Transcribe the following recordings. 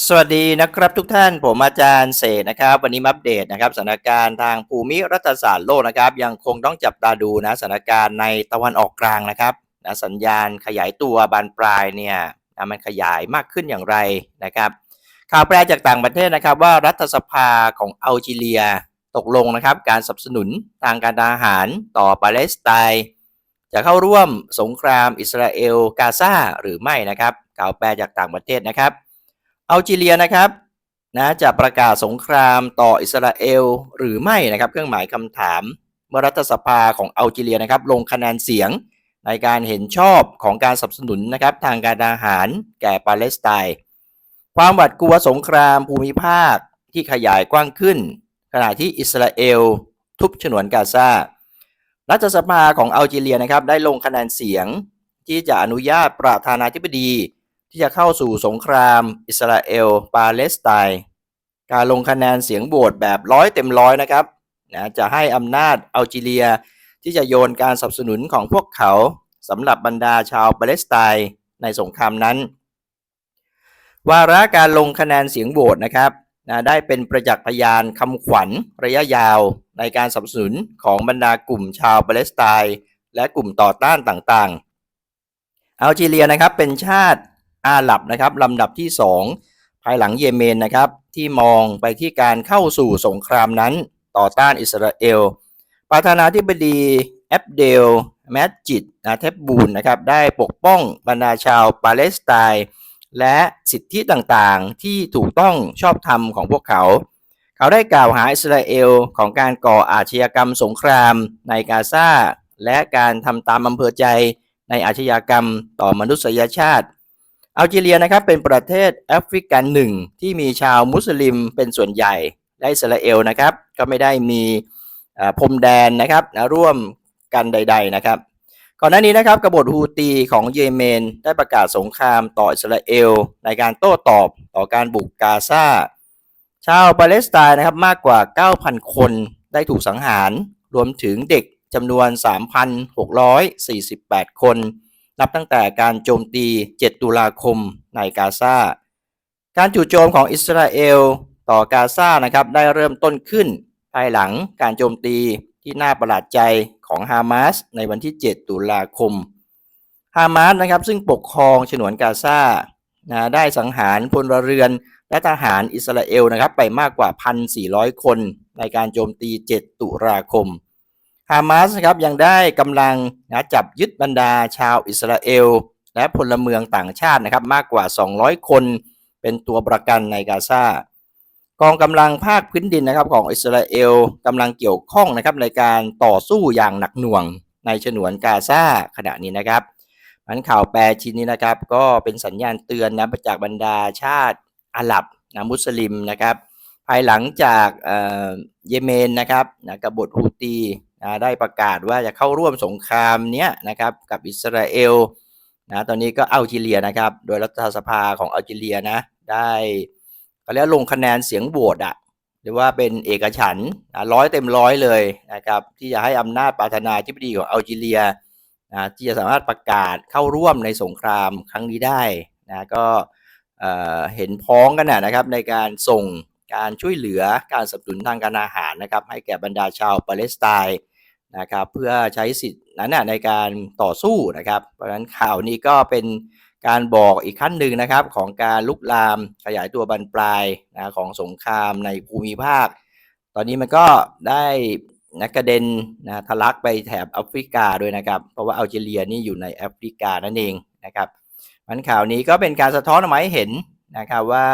สวัสดีนะครับทุกท่านผมอาจารย์เสนะครับ วันนี้มาอัปเดตนะครับสถานการณ์ทางภูมิรัฐศาสตร์โลกนะครับ ยังคงต้องจับตาดูนะสถานการณ์ในตะวันออกกลางนะครับนะสัญญาณขยายตัวบานปลายเนี่ยนะมันขยายมากขึ้นอย่างไรนะครับ ข่าวแปลจากต่างประเทศนะครับ ว่ารัฐสภาของอัลจีเรียตกลงนะครับ การสนับสนุนทางการทหารต่อปาเลสไตน์จะเข้าร่วมสงครามอิสราเอลกาซาหรือไม่นะครับ ข่าวแปลจากต่างประเทศนะครับ อัลจีเรียนะครับนะจะประกาศสงครามต่ออิสราเอลหรือไม่นะครับ เครื่องหมายคำถามเมื่อรัฐสภาของอัลจีเรียนะครับ ลงคะแนนเสียงในการเห็นชอบของการสนับสนุนนะครับทางการทหารแก่ปาเลสไตน์ความหวาดกลัวสงครามภูมิภาคที่ขยายกว้างขึ้น ขณะที่อิสราเอล ทุบฉนวนกาซารัฐสภาของอัลจีเรียนะครับ ได้ลงคะแนนเสียงที่จะอนุญาตประธานาธิบดี ที่จะเข้าสู่สงคราม อิสราเอล ปาเลสไตน์การลงคะแนนเสียงโหวตแบบร้อยเต็มร้อยนะครับนะจะให้อำนาจอัลจีเรีย ที่จะโยนการสนับสนุนของพวกเขาสำหรับบรรดาชาวปาเลสไตน์ในสงครามนั้น วาระการลงคะแนนเสียงโหวตนะครับนะได้เป็นประจักษ์พยานคำขวัญระยะยาวในการสนับสนุนของบรรดากลุ่มชาวปาเลสไตน์และกลุ่มต่อต้านต่างๆ อัลจีเรียนะครับเป็นชาติ อาหรับนะครับลำดับที่ 2 ภายหลังเยเมนนะครับ ที่มองไปที่การเข้าสู่สงครามนั้นต่อต้านอิสราเอล ประธานาธิบดีแอบเดลแมดจิดนาเทบบูนนะครับได้ปกป้องบรรดาชาวปาเลสไตน์และสิทธิต่างๆ ที่ถูกต้องชอบธรรมของพวกเขา เขาได้กล่าวหาอิสราเอลของการก่ออาชญากรรมสงครามในกาซาและการทำตามอำเภอใจในอาชญากรรมต่อมนุษยชาติ อัลจีเรียนะครับเป็นประเทศแอฟริกันหนึ่งที่มีชาวมุสลิมเป็นส่วนใหญ่และอิสราเอลนะครับก็ไม่ได้มีพรมแดนนะครับนะร่วมกันใด ๆนะครับ ก่อนหน้านี้นะครับกบฏฮูตีของเยเมน ได้ประกาศสงครามต่ออิสราเอล ในการโต้ตอบต่อการบุกกาซาชาวปาเลสไตน์นะครับมากกว่า 9,000 คนได้ถูกสังหาร รวมถึงเด็กจำนวน 3,648 คน นับตั้งแต่การโจมตี 7 ตุลาคมในกาซา การจู่โจมของอิสราเอลต่อกาซานะครับได้เริ่มต้นขึ้น ภายหลังการโจมตีที่น่าประหลาดใจของฮามาสในวันที่ 7 ตุลาคม ฮามาสนะครับซึ่งปกครองฉนวนกาซานะได้สังหารพลเรือนและทหารอิสราเอลนะครับไปมากกว่า 1,400 คนในการโจมตี 7 ตุลาคม ฮามาสครับยังได้กำลังนะจับยึดบรรดาชาวอิสราเอล และพลเมืองต่างชาตินะครับมากกว่า 200 คนเป็นตัวประกันในกาซากองกำลังภาคพื้นดินนะครับของอิสราเอลกำลังเกี่ยวข้องนะครับในการต่อสู้อย่างหนักหน่วงในฉนวนกาซาขณะนี้นะครับมันข่าวแปลชิ้นนี้นะครับ ก็เป็นสัญญาณเตือนนะจากบรรดาชาติอาหรับนะมุสลิมนะครับ ภายหลังจากเอ่อเยเมนนะครับนะกบฏฮูตี นะได้ประกาศว่าจะเข้าร่วมสงครามเนี้ยนะครับกับอิสราเอลนะตอนนี้ก็อัลจีเรียนะครับ โดยรัฐสภาของอัลจีเรียนะ ได้เขาเรียกว่าลงคะแนนเสียงโหวตอะหรือว่าเป็นเอกฉันร้อยเต็มร้อยเลยนะครับ ที่จะให้อำนาจประธานาธิบดีของอัลจีเรียนะที่จะสามารถประกาศเข้าร่วมในสงครามครั้งนี้ได้นะก็เห็นพ้องกันนะครับในการส่งการช่วยเหลือการสนับสนุนทางการอาหารนะครับ ให้แก่บรรดาชาวปาเลสไตน์ นะครับเพื่อใช้สิทธินั้นในการต่อสู้นะครับ เพราะฉะนั้นข่าวนี้ก็เป็นการบอกอีกขั้นหนึ่งนะครับของการลุกลามขยายตัวบานปลายนะของสงครามในภูมิภาค ตอนนี้มันก็ได้นะกระเด็นนะทะลักไปแถบแอฟริกาด้วยนะครับ เพราะว่าอัลจีเรียนี่อยู่ในแอฟริกานั่นเองนะครับมันข่าวนี้ก็เป็นการสะท้อนออกมาให้เห็นนะครับว่า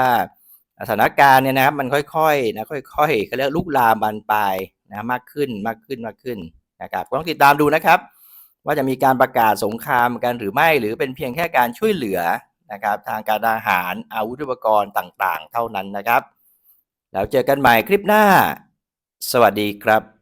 สถานการณ์เนี่ยนะครับมันค่อยๆนะค่อยๆเขาเรียกลุกลามบานปลายนะมากขึ้นมากขึ้นมากขึ้นนะครับต้องติดตามดูนะครับ ว่าจะมีการประกาศสงครามกันหรือไม่หรือเป็นเพียงแค่การช่วยเหลือนะครับ ทางการอาหารอาวุธอุปกรณ์ต่างๆ เท่านั้นนะครับ แล้วเจอกันใหม่คลิปหน้า สวัสดีครับ